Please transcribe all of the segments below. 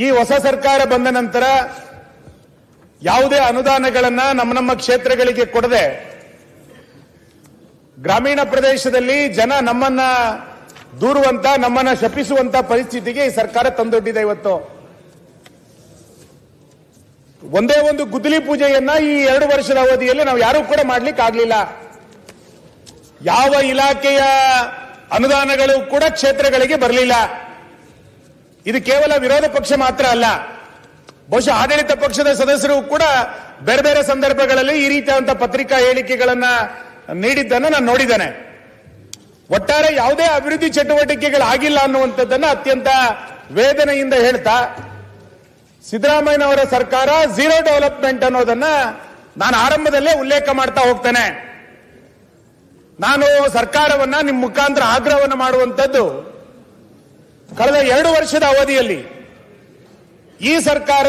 ಈ ಹೊಸ ಸರ್ಕಾರ ಬಂದ ನಂತರ ಯಾವುದೇ ಅನುದಾನಗಳನ್ನ ನಮ್ಮ ನಮ್ಮ ಕ್ಷೇತ್ರಗಳಿಗೆ ಕೊಡದೆ ಗ್ರಾಮೀಣ ಪ್ರದೇಶದಲ್ಲಿ ಜನ ನಮ್ಮನ್ನ ದೂರುವಂತ, ನಮ್ಮನ್ನ ಶಪಿಸುವಂತ ಪರಿಸ್ಥಿತಿಗೆ ಈ ಸರ್ಕಾರ ತಂದೊಡ್ಡಿದೆ ಇವತ್ತು. ಒಂದೇ ಒಂದು ಗುದ್ದಲಿ ಪೂಜೆಯನ್ನ ಈ ಎರಡು ವರ್ಷದ ಅವಧಿಯಲ್ಲಿ ನಾವು ಯಾರೂ ಕೂಡ ಮಾಡ್ಲಿಕ್ಕೆ ಆಗ್ಲಿಲ್ಲ. ಯಾವ ಇಲಾಖೆಯ ಅನುದಾನಗಳು ಕೂಡ ಕ್ಷೇತ್ರಗಳಿಗೆ ಬರಲಿಲ್ಲ. ಇದು ಕೇವಲ ವಿರೋಧ ಪಕ್ಷ ಮಾತ್ರ ಅಲ್ಲ, ಬಹುಶಃ ಆಡಳಿತ ಪಕ್ಷದ ಸದಸ್ಯರು ಕೂಡ ಬೇರೆ ಬೇರೆ ಸಂದರ್ಭಗಳಲ್ಲಿ ಈ ರೀತಿಯಾದಂತಹ ಪತ್ರಿಕಾ ಹೇಳಿಕೆಗಳನ್ನ ನೀಡಿದ್ದನ್ನು ನಾನು ನೋಡಿದ್ದೇನೆ. ಒಟ್ಟಾರೆ ಯಾವುದೇ ಅಭಿವೃದ್ಧಿ ಚಟುವಟಿಕೆಗಳಾಗಿಲ್ಲ ಅನ್ನುವಂಥದ್ದನ್ನ ಅತ್ಯಂತ ವೇದನೆಯಿಂದ ಹೇಳ್ತಾ, ಸಿದ್ದರಾಮಯ್ಯನವರ ಸರ್ಕಾರ ಝೀರೋ ಡೆವಲಪ್ಮೆಂಟ್ ಅನ್ನೋದನ್ನ ನಾನು ಆರಂಭದಲ್ಲೇ ಉಲ್ಲೇಖ ಮಾಡ್ತಾ ಹೋಗ್ತೇನೆ. ನಾನು ಸರ್ಕಾರವನ್ನ, ನಿಮ್ಮ ಮುಖಾಂತರ ಆಗ್ರಹವನ್ನು ಮಾಡುವಂತದ್ದು ಕಳೆದ ಎರಡು ವರ್ಷದ ಅವಧಿಯಲ್ಲಿ ಈ ಸರ್ಕಾರ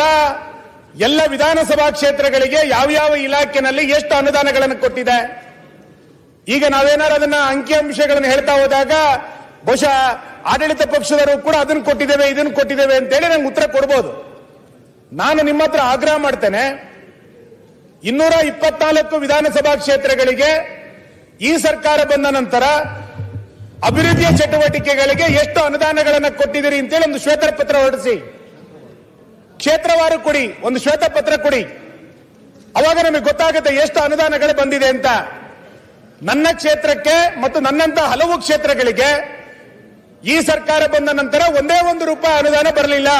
ಎಲ್ಲ ವಿಧಾನಸಭಾ ಕ್ಷೇತ್ರಗಳಿಗೆ ಯಾವ ಯಾವ ಇಲಾಖೆನಲ್ಲಿ ಎಷ್ಟು ಅನುದಾನಗಳನ್ನು ಕೊಟ್ಟಿದೆ? ಈಗ ನಾವೇನಾದ್ರು ಅದನ್ನ ಅಂಕಿಅಂಶಗಳನ್ನು ಹೇಳ್ತಾ ಹೋದಾಗ ಬಹುಶಃ ಆಡಳಿತ ಪಕ್ಷದವರು ಕೂಡ ಅದನ್ನು ಕೊಟ್ಟಿದ್ದೇವೆ, ಇದನ್ನು ಕೊಟ್ಟಿದ್ದೇವೆ ಅಂತೇಳಿ ನಂಗೆ ಉತ್ತರ ಕೊಡ್ಬೋದು. ನಾನು ನಿಮ್ಮ ಹತ್ರ ಆಗ್ರಹ ಮಾಡ್ತೇನೆ, ಇನ್ನೂರ ಇಪ್ಪತ್ನಾಲ್ಕು ವಿಧಾನಸಭಾ ಕ್ಷೇತ್ರಗಳಿಗೆ ಈ ಸರ್ಕಾರ ಬಂದ ನಂತರ ಅಭಿವೃದ್ಧಿಯ ಚಟುವಟಿಕೆಗಳಿಗೆ ಎಷ್ಟು ಅನುದಾನಗಳನ್ನು ಕೊಟ್ಟಿದ್ದೀರಿ ಅಂತೇಳಿ ಒಂದು ಶ್ವೇತ ಪತ್ರ ಹೊರಡಿಸಿ. ಕ್ಷೇತ್ರವಾರು ಕೊಡಿ, ಒಂದು ಶ್ವೇತಪತ್ರ ಕೊಡಿ. ಅವಾಗ ನಮಗೆ ಗೊತ್ತಾಗುತ್ತೆ ಎಷ್ಟು ಅನುದಾನಗಳು ಬಂದಿದೆ ಅಂತ. ನನ್ನ ಕ್ಷೇತ್ರಕ್ಕೆ ಮತ್ತು ನನ್ನಂತ ಹಲವು ಕ್ಷೇತ್ರಗಳಿಗೆ ಈ ಸರ್ಕಾರ ಬಂದ ನಂತರ ಒಂದೇ ಒಂದು ರೂಪಾಯಿ ಅನುದಾನ ಬರಲಿಲ್ಲ.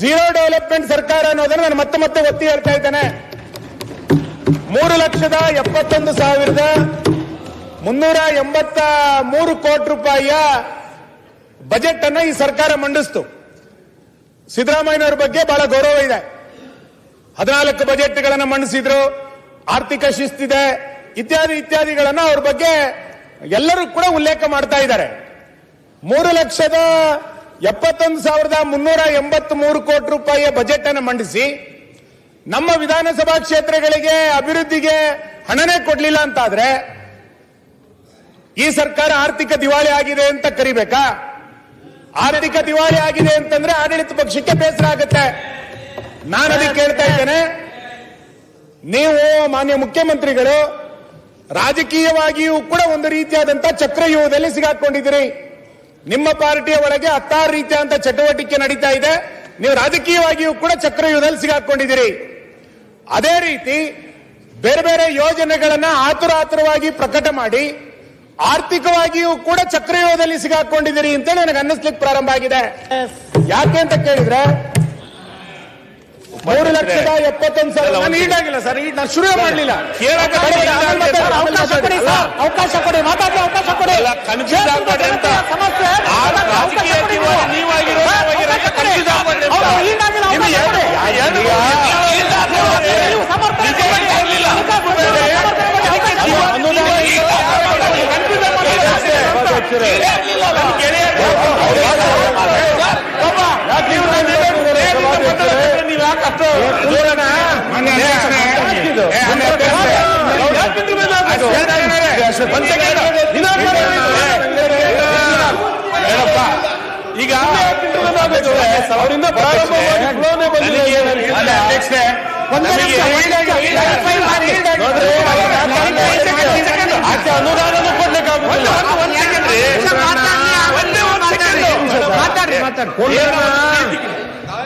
ಝೀರೋ ಡೆವಲಪ್ಮೆಂಟ್ ಸರ್ಕಾರ ಅನ್ನೋದನ್ನು ನಾನು ಮತ್ತೆ ಮತ್ತೆ ಒತ್ತಿ ಹೇಳ್ತಾ ಇದ್ದೇನೆ. ಮೂರು ಲಕ್ಷದ ಎಪ್ಪತ್ತೊಂದು ಸಾವಿರದ ಮುನ್ನೂರ ಎಂಬತ್ತ ಮೂರು ಕೋಟಿ ರೂಪಾಯಿಯ ಬಜೆಟ್ ಅನ್ನ ಈ ಸರ್ಕಾರ ಮಂಡಿಸ್ತು. ಸಿದ್ದರಾಮಯ್ಯನವರ ಬಗ್ಗೆ ಬಹಳ ಗೌರವ ಇದೆ. ಹದಿನಾಲ್ಕು ಬಜೆಟ್ಗಳನ್ನು ಮಂಡಿಸಿದ್ರು, ಆರ್ಥಿಕ ಶಿಸ್ತಿದೆ ಇತ್ಯಾದಿ ಇತ್ಯಾದಿಗಳನ್ನು ಅವ್ರ ಬಗ್ಗೆ ಎಲ್ಲರೂ ಕೂಡ ಉಲ್ಲೇಖ ಮಾಡ್ತಾ ಇದ್ದಾರೆ. ಮೂರು ಲಕ್ಷದ ಎಪ್ಪತ್ತೊಂದು ಸಾವಿರದ ಮುನ್ನೂರ ಎಂಬತ್ತ್ ಮೂರು ಕೋಟಿ ರೂಪಾಯಿಯ ಬಜೆಟ್ ಅನ್ನು ಮಂಡಿಸಿ, ನಮ್ಮ ವಿಧಾನಸಭಾ ಕ್ಷೇತ್ರಗಳಿಗೆ ಅಭಿವೃದ್ಧಿಗೆ ಹಣನೇ ಕೊಡ್ಲಿಲ್ಲ ಅಂತಾದ್ರೆ ಈ ಸರ್ಕಾರ ಆರ್ಥಿಕ ದಿವಾಳಿ ಆಗಿದೆ ಅಂತ ಕರಿಬೇಕಾ? ಆರ್ಥಿಕ ದಿವಾಳಿ ಆಗಿದೆ ಅಂತಂದ್ರೆ ಆಡಳಿತ ಪಕ್ಷಕ್ಕೆ ಬೇಸರ ಆಗುತ್ತೆ. ನಾನು ಅದಕ್ಕೆ ಕೇಳ್ತಾ ಇದ್ದೇನೆ. ನೀವು ಮಾನ್ಯ ಮುಖ್ಯಮಂತ್ರಿಗಳು, ರಾಜಕೀಯವಾಗಿಯೂ ಕೂಡ ಒಂದು ರೀತಿಯಾದಂತಹ ಚಕ್ರವ್ಯೂಹದಲ್ಲಿ ಸಿಗಾಕೊಂಡಿದ್ದೀರಿ. ನಿಮ್ಮ ಪಾರ್ಟಿಯ ಒಳಗೆ ಹತ್ತಾರು ರೀತಿಯಾದಂತ ಚಟುವಟಿಕೆ ನಡೀತಾ ಇದೆ. ನೀವು ರಾಜಕೀಯವಾಗಿಯೂ ಕೂಡ ಚಕ್ರವ್ಯೂಹದಲ್ಲಿ ಸಿಗಾಕೊಂಡಿದ್ದೀರಿ. ಅದೇ ರೀತಿ ಬೇರೆ ಬೇರೆ ಯೋಜನೆಗಳನ್ನ ಆತುರ ಆತುರವಾಗಿ ಪ್ರಕಟ ಮಾಡಿ ಆರ್ಥಿಕವಾಗಿಯೂ ಕೂಡ ಚಕ್ರವ್ಯೂಹದಲ್ಲಿ ಸಿಗಾಕೊಂಡಿದ್ದೀರಿ ಅಂತೇಳಿ ನನಗೆ ಅನ್ನಿಸ್ಲಿಕ್ಕೆ ಪ್ರಾರಂಭ ಆಗಿದೆ. ಯಾಕೆ ಅಂತ ಕೇಳಿದ್ರೆ ಮೂರು ಲಕ್ಷದ ಎಪ್ಪತ್ತೊಂದು ಸಾವಿರ ಈಡಾಗಿಲ್ಲ ಸರ್ ಈಗ ನಾನು ಶುರು ಮಾಡಲಿಲ್ಲ ಅವಕಾಶ ಕೊಡಿ ಸರ್ ಅವಕಾಶ ಕೊಡಿ ಮಾತಾಡಲು ಅವಕಾಶ ಕೊಡಿ. ಅಂತ. ಸಮಸ್ಯೆ ಆ ರಾಜಕೀಯ ದಿವಾಳಿ ನೀವಾಗಿರೋ, ನೀವಾಗಿರೋ ಅಂತ confuse ಆಗ್ಬೇಡಿ ಅಂತ. ಅವ್ರು ಈಡಾಗಿಲ್ಲ ನಿಮಗೆ ಅವಕಾಶ ಕೊಡಿ. ಏನು- ಏನು- ನೀವು ಸಮರ್ಥನೆ ನಿಜವಾಗಿ ಕೊಡಿ. ಕೊಡ್ಲಿಲ್ಲ. ಅವಕಾಶ ಕೊಡಿ. ಸಮರ್ಥನೆ ಕೊಡಿ. ಅವಕಾಶ ಕೊಡಿ. ಅನುದಾನ ನನ್ನ ಗೆಳೆಯ ನೀವು ಯಾಕೆ ಅಷ್ಟು ದೂರನ? ಒಂದ್ second. ಏನಪ್ಪ ಈಗ ಅವರಿಂದ ಪ್ರಾರಂಭವಾಗಿ ಫ್ಲೋನೇ ಬಂದಿದೆ. ನನಗೆ- ಅಲ್ಲ, ಅಧ್ಯಕ್ಷರೇ,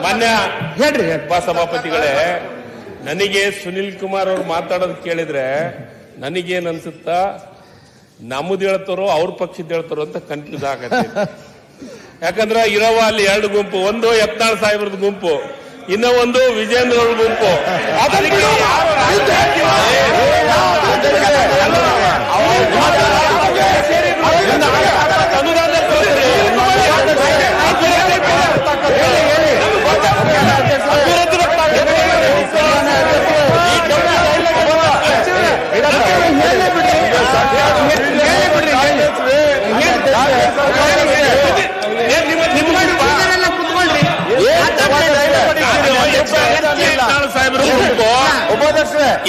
ಮಾನ್ಯ ಹೇಳ್ರಿ ಸಭಾಪತಿಗಳೇ ನನಗೆ ಸುನಿಲ್ ಕುಮಾರ್ ಅವ್ರು ಮಾತಾಡೋದು ಕೇಳಿದ್ರೆ ನನಗೇನ್ ಅನ್ಸುತ್ತಾ? ನಮ್ಮದು ಹೇಳ್ತಾರೋ ಅವ್ರ ಪಕ್ಷದ ಹೇಳ್ತಾರೋ ಅಂತ ಕನ್ಫ್ಯೂಸ್ ಆಗತ್ತೆ. ಯಾಕಂದ್ರೆ ಇರವ ಅಲ್ಲಿ ಎರಡು ಗುಂಪು ಒಂದು ಯತ್ನಾಳ್ ಸಾಹೇಬ್ರದ ಗುಂಪು ಇನ್ನ ಒಂದು ವಿಜೇಂದ್ರ ಅವ್ರ ಗುಂಪು